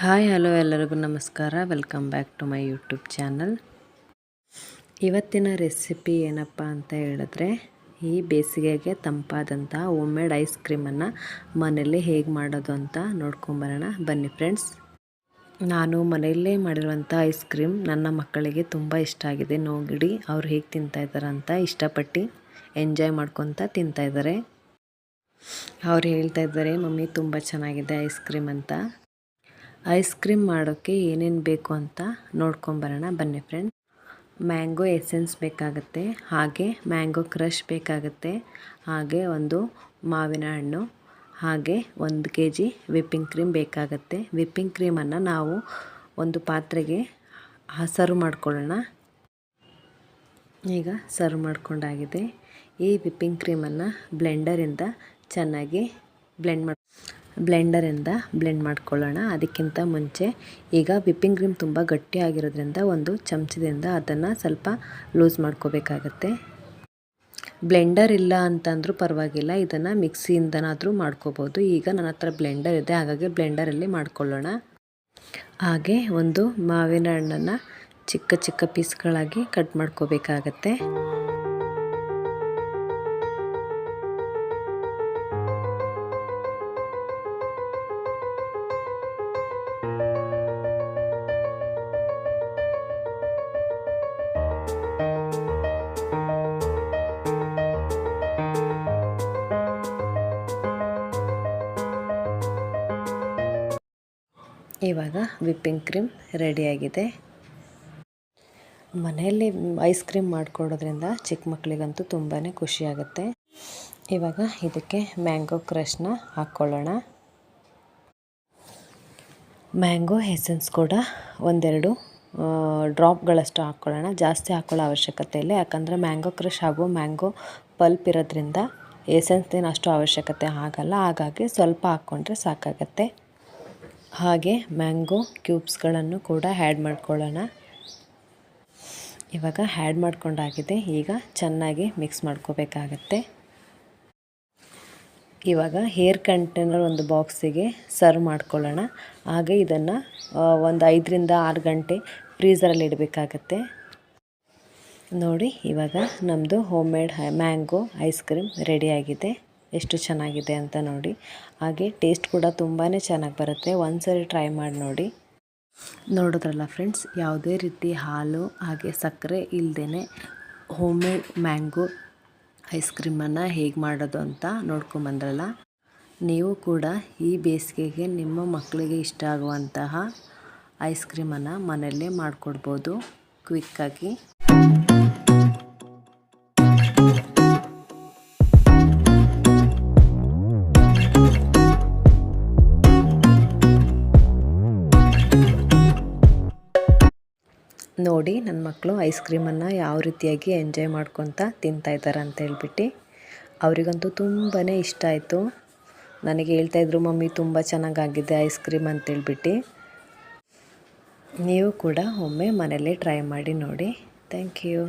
Hi, hello ಎಲ್ಲರಿಗೂ ನಮಸ್ಕಾರ. Welcome back to my YouTube channel ಇವತ್ತಿನ ರೆಸಿಪಿ ಏನಪ್ಪ ಅಂತ ಹೇಳಿದ್ರೆ, ಈ ಬೇಸಿಗೆಗೆ ತಂಪಾದಂಥ ಹೋಮ್ ಮೇಡ್ ಐಸ್ ಕ್ರೀಮನ್ನು ಮನೆಯಲ್ಲೇ ಹೇಗೆ ಮಾಡೋದು ಅಂತ ನೋಡ್ಕೊಂಬರೋಣ ಬನ್ನಿ ಫ್ರೆಂಡ್ಸ್ ನಾನು ಮನೆಯಲ್ಲೇ ಮಾಡಿರುವಂಥ ಐಸ್ ಕ್ರೀಮ್ ನನ್ನ ಮಕ್ಕಳಿಗೆ ತುಂಬ ಇಷ್ಟ ಆಗಿದೆ. ನೋಗಿಡಿ ಅವ್ರು ಹೇಗೆ ತಿಂತಾಯಿದ್ದಾರೆ ಅಂತ ಇಷ್ಟಪಟ್ಟು ಎಂಜಾಯ್ ಮಾಡ್ಕೊತ ತಿಂತಾಯಿದ್ದಾರೆ ಅವ್ರು ಹೇಳ್ತಾ ಇದ್ದಾರೆ ಮಮ್ಮಿ, ತುಂಬ ಚೆನ್ನಾಗಿದೆ ಐಸ್ ಕ್ರೀಮ್ ಅಂತ. ಐಸ್ ಕ್ರೀಮ್ ಮಾಡೋಕ್ಕೆ ಏನೇನು ಬೇಕು ಅಂತ ನೋಡ್ಕೊಂಬರೋಣ ಬನ್ನಿ ಫ್ರೆಂಡ್ ಮ್ಯಾಂಗೋ ಎಸೆನ್ಸ್ ಬೇಕಾಗುತ್ತೆ. ಹಾಗೆ ಮ್ಯಾಂಗೋ ಕ್ರಷ್ ಬೇಕಾಗುತ್ತೆ. ಹಾಗೆ ಒಂದು ಮಾವಿನ ಹಣ್ಣು. ಹಾಗೆ ಒಂದು ಕೆ ಜಿ ವಿಪ್ಪಿಂಗ್ ಕ್ರೀಮ್ ಬೇಕಾಗುತ್ತೆ ವಿಪ್ಪಿಂಗ್ ಕ್ರೀಮನ್ನು ನಾವು ಒಂದು ಪಾತ್ರೆಗೆ ಸರ್ವ್ ಮಾಡ್ಕೊಳ್ಳೋಣ. ಈಗ ಸರ್ವ್ ಮಾಡ್ಕೊಂಡಾಗಿದೆ. ಈ ವಿಪ್ಪಿಂಗ್ ಕ್ರೀಮನ್ನು ಬ್ಲೆಂಡರಿಂದ ಚೆನ್ನಾಗಿ ಬ್ಲೆಂಡ್ ಮಾಡಿ ಬ್ಲೆಂಡರಿಂದ ಬ್ಲೆಂಡ್ ಮಾಡ್ಕೊಳ್ಳೋಣ. ಅದಕ್ಕಿಂತ ಮುಂಚೆ ಈಗ ವಿಪ್ಪಿಂಗ್ ಕ್ರೀಮ್ ತುಂಬ ಗಟ್ಟಿಯಾಗಿರೋದ್ರಿಂದ ಒಂದು ಚಮಚದಿಂದ ಅದನ್ನು ಸ್ವಲ್ಪ ಲೂಸ್ ಮಾಡ್ಕೋಬೇಕಾಗತ್ತೆ. ಬ್ಲೆಂಡರ್ ಇಲ್ಲ ಅಂತಂದರೂ ಪರವಾಗಿಲ್ಲ, ಇದನ್ನು ಮಿಕ್ಸಿಯಿಂದನಾದರೂ ಮಾಡ್ಕೋಬೋದು. ಈಗ ನನ್ನ ಹತ್ರ ಬ್ಲೆಂಡರ್ ಇದೆ, ಹಾಗಾಗಿ ಬ್ಲೆಂಡರಲ್ಲಿ ಮಾಡ್ಕೊಳ್ಳೋಣ. ಹಾಗೆ ಒಂದು ಮಾವಿನ ಹಣ್ಣನ್ನು ಚಿಕ್ಕ ಚಿಕ್ಕ ಪೀಸ್ಗಳಾಗಿ ಕಟ್ ಮಾಡ್ಕೋಬೇಕಾಗತ್ತೆ. ಇವಾಗ ವಿಪ್ಪಿಂಗ್ ಕ್ರೀಮ್ ರೆಡಿಯಾಗಿದೆ ಮನೆಯಲ್ಲಿ ಐಸ್ ಕ್ರೀಮ್ ಮಾಡಿಕೊಡೋದ್ರಿಂದ ಚಿಕ್ಕ ಮಕ್ಕಳಿಗಂತೂ ತುಂಬಾ ಖುಷಿಯಾಗುತ್ತೆ ಇವಾಗ ಇದಕ್ಕೆ ಮ್ಯಾಂಗೋ ಕ್ರಷ್ನ ಹಾಕ್ಕೊಳ್ಳೋಣ. ಮ್ಯಾಂಗೋ ಎಸೆನ್ಸ್ ಕೂಡ ಒಂದೆರಡು ಡ್ರಾಪ್ಗಳಷ್ಟು ಹಾಕ್ಕೊಳ್ಳೋಣ. ಜಾಸ್ತಿ ಹಾಕ್ಕೊಳ್ಳೋ ಅವಶ್ಯಕತೆ ಇಲ್ಲ. ಯಾಕಂದರೆ ಮ್ಯಾಂಗೋ ಕ್ರಷ್ ಹಾಗೂ ಮ್ಯಾಂಗೋ ಪಲ್ಪ್ ಇರೋದ್ರಿಂದ ಎಸೆನ್ಸ್ದೇನು ಅಷ್ಟು ಅವಶ್ಯಕತೆ ಆಗಲ್ಲ. ಹಾಗಾಗಿ ಸ್ವಲ್ಪ ಹಾಕ್ಕೊಂಡ್ರೆ ಸಾಕಾಗತ್ತೆ. ಹಾಗೆ ಮ್ಯಾಂಗೋ ಕ್ಯೂಬ್ಸ್ಗಳನ್ನು ಕೂಡ ಹ್ಯಾಡ್ ಮಾಡ್ಕೊಳ್ಳೋಣ. ಇವಾಗ ಹ್ಯಾಡ್ ಮಾಡ್ಕೊಂಡಾಗಿದೆ. ಈಗ ಚೆನ್ನಾಗಿ ಮಿಕ್ಸ್ ಮಾಡ್ಕೋಬೇಕಾಗತ್ತೆ. ಇವಾಗ ಹೇರ್ ಕಂಟೈನರ್ ಒಂದು ಬಾಕ್ಸಿಗೆ ಸರ್ವ್ ಮಾಡ್ಕೊಳ್ಳೋಣ. ಹಾಗೆ ಇದನ್ನು ಒಂದು ಐದರಿಂದ ಆರು ಗಂಟೆ ಫ್ರೀಸರಲ್ಲಿ ಇಡಬೇಕಾಗತ್ತೆ. ನೋಡಿ, ಇವಾಗ ನಮ್ಮದು home made mango ice cream ರೆಡಿಯಾಗಿದೆ ಎಷ್ಟು ಚೆನ್ನಾಗಿದೆ ಅಂತ ನೋಡಿ. ಹಾಗೆ ಟೇಸ್ಟ್ ಕೂಡ ತುಂಬಾ ಚೆನ್ನಾಗಿ ಬರುತ್ತೆ. ಒಂದ್ಸರಿ ಟ್ರೈ ಮಾಡಿ ನೋಡಿ. ನೋಡಿದ್ರಲ್ಲ ಫ್ರೆಂಡ್ಸ್ ಯಾವುದೇ ರೀತಿ ಹಾಲು, ಹಾಗೆ ಸಕ್ಕರೆ ಇಲ್ಲದೇ ಹೋಮ್ ಮೇಡ್ ಮ್ಯಾಂಗೋ ಐಸ್ ಕ್ರೀಮನ್ನು ಹೇಗೆ ಮಾಡೋದು ಅಂತ ನೋಡ್ಕೊಂಬಂದ್ರಲ್ಲ ನೀವು ಕೂಡ ಈ ಬೇಸಿಗೆಗೆ ನಿಮ್ಮ ಮಕ್ಕಳಿಗೆ ಇಷ್ಟ ಆಗುವಂತಹ ಐಸ್ ಕ್ರೀಮನ್ನು ಮನೆಯಲ್ಲೇ ಮಾಡಿಕೊಡ್ಬೋದು. ಕ್ವಿಕ್ಕಾಗಿ ನೋಡಿ ನನ್ನ ಮಕ್ಕಳು ಐಸ್ ಕ್ರೀಮನ್ನು ಯಾವ ರೀತಿಯಾಗಿ ಎಂಜಾಯ್ ಮಾಡ್ಕೊತ ತಿಂತಾಯಿದ್ದಾರೆ ಅಂತ ಹೇಳ್ಬಿಟ್ಟು ಅವರಿಗಂತೂ ತುಂಬಾ ಇಷ್ಟ ಆಯಿತು. ನನಗೆ ಹೇಳ್ತಾಯಿದ್ರು ಮಮ್ಮಿ ತುಂಬ ಚೆನ್ನಾಗಾಗಿದೆ ಐಸ್ ಕ್ರೀಮ್ ಅಂತೇಳ್ಬಿಟ್ಟು ನೀವು ಕೂಡ ಒಮ್ಮೆ ಮನೆಯಲ್ಲೇ ಟ್ರೈ ಮಾಡಿ ನೋಡಿ. Thank you